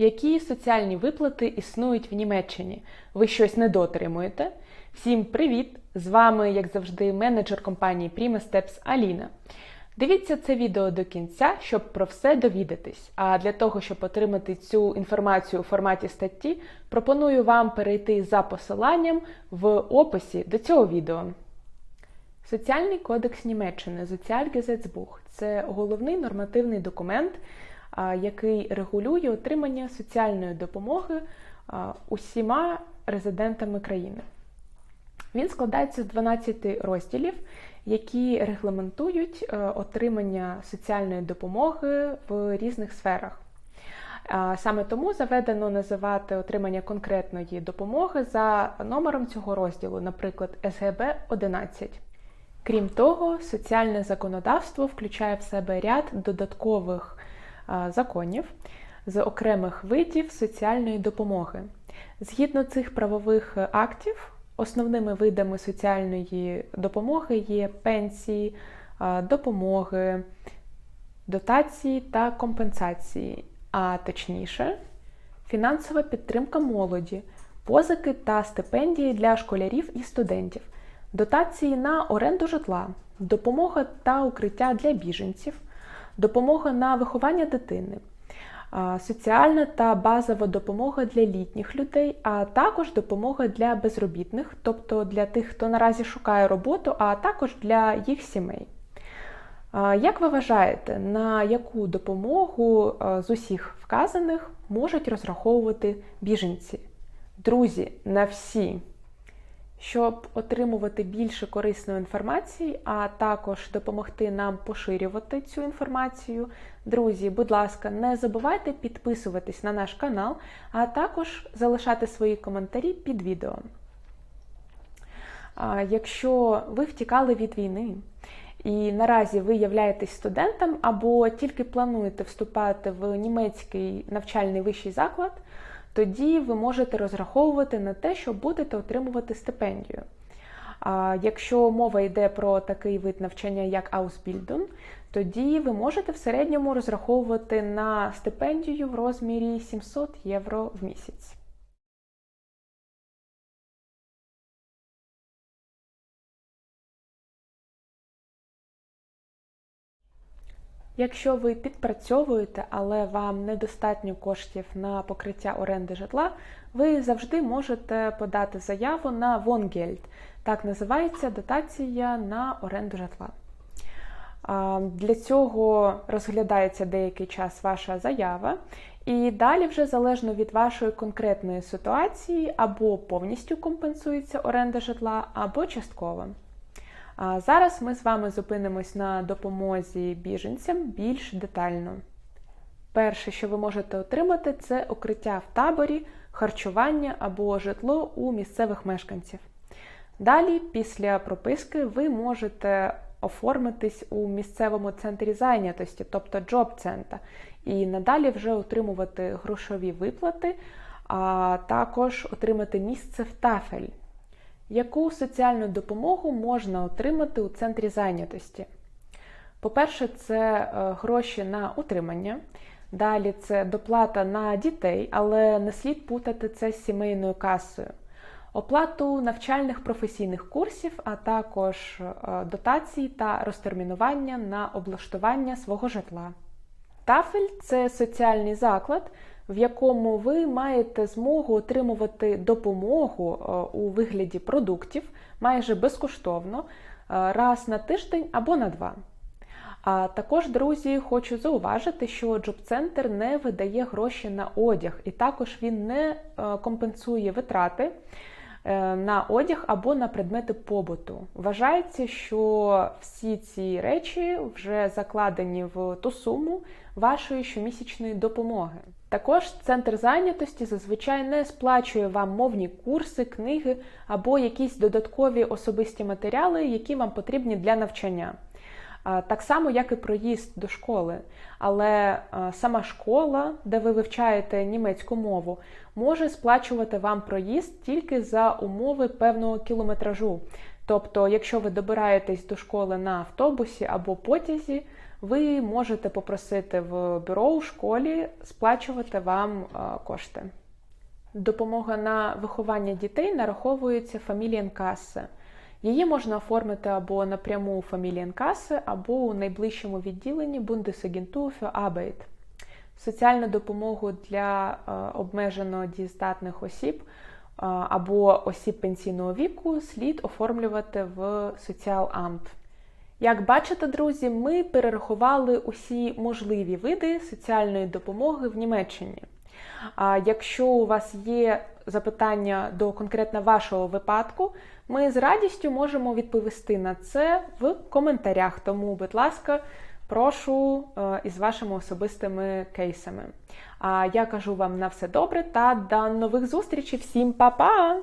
Які соціальні виплати існують в Німеччині? Ви щось не дотримуєте? Всім привіт! З вами, як завжди, менеджер компанії Prima Steps Аліна. Дивіться це відео до кінця, щоб про все довідатись. А для того, щоб отримати цю інформацію у форматі статті, пропоную вам перейти за посиланням в описі до цього відео. Соціальний кодекс Німеччини Sozialgesetzbuch – це головний нормативний документ, який регулює отримання соціальної допомоги усіма резидентами країни. Він складається з 12 розділів, які регламентують е, отримання соціальної допомоги в різних сферах. Саме тому заведено називати отримання конкретної допомоги за номером цього розділу, наприклад, СГБ 11. Крім того, соціальне законодавство включає в себе ряд додаткових законів з окремих видів соціальної допомоги. Згідно цих правових актів, основними видами соціальної допомоги є пенсії, допомоги, дотації та компенсації, а точніше, фінансова підтримка молоді, позики та стипендії для школярів і студентів дотації на оренду житла, допомога та укриття для біженців, допомога на виховання дитини, соціальна та базова допомога для літніх людей, а також допомога для безробітних, тобто для тих, хто наразі шукає роботу, а також для їх сімей. Як ви вважаєте, на яку допомогу з усіх вказаних можуть розраховувати біженці? Друзі, на всі! Щоб отримувати більше корисної інформації, а також допомогти нам поширювати цю інформацію, друзі, будь ласка, не забувайте підписуватись на наш канал, а також залишати свої коментарі під відео. Якщо ви втікали від війни і наразі ви являєтесь студентом або тільки плануєте вступати в німецький навчальний вищий заклад, тоді ви можете розраховувати на те, що будете отримувати стипендію. А якщо мова йде про такий вид навчання, як Ausbildung, тоді ви можете в середньому розраховувати на стипендію в розмірі 700 євро в місяць. Якщо ви підпрацьовуєте, але вам недостатньо коштів на покриття оренди житла, ви завжди можете подати заяву на Wohngeld. Так називається дотація на оренду житла. Для цього розглядається деякий час ваша заява, і далі, вже залежно від вашої конкретної ситуації, або повністю компенсується оренда житла, або частково. А зараз ми з вами зупинимось на допомозі біженцям більш детально. Перше, що ви можете отримати, це укриття в таборі, харчування або житло у місцевих мешканців. Далі, після прописки, ви можете оформитись у місцевому центрі зайнятості, тобто джоб-центр, і надалі вже отримувати грошові виплати, а також отримати місце в тафель. Яку соціальну допомогу можна отримати у центрі зайнятості? По-перше, це е, гроші на утримання. Далі це доплата на дітей, але не слід путати це з сімейною касою, оплату навчальних професійних курсів, а також е, дотації та розтермінування на облаштування свого житла. Тафель це соціальний заклад, в якому ви маєте змогу отримувати допомогу е, у вигляді продуктів майже безкоштовно е, раз на тиждень або на два. А також, друзі, хочу зауважити, що Джоб-центр не видає гроші на одяг, і також він не е, компенсує витрати на одяг або на предмети побуту. Вважається, що всі ці речі вже закладені в ту суму вашої щомісячної допомоги. Також центр зайнятості зазвичай не сплачує вам мовні курси, книги або якісь додаткові особисті матеріали, які вам потрібні для навчання. Так само, як і проїзд до школи. Але сама школа, де ви вивчаєте німецьку мову, може сплачувати вам проїзд тільки за умови певного кілометражу. Тобто, якщо ви добираєтесь до школи на автобусі або потязі, ви можете попросити в бюро у школі сплачувати вам кошти. Допомога на виховання дітей нараховується фамілієнкасе. Її можна оформити або напряму у фамілієнкасе, або у найближчому відділенні Bundesagentur für. Соціальну допомогу для е, обмежено дієздатних осіб е, або осіб пенсійного віку слід оформлювати в соціаламт. Як бачите, друзі, ми перерахували усі можливі види соціальної допомоги в Німеччині. Якщо у вас є запитання до конкретно вашого випадку, ми з радістю можемо відповісти на це в коментарях. Тому, будь ласка, прошу е, із вашими особистими кейсами. А я кажу вам на все добре та до нових зустрічей. Всім па-па!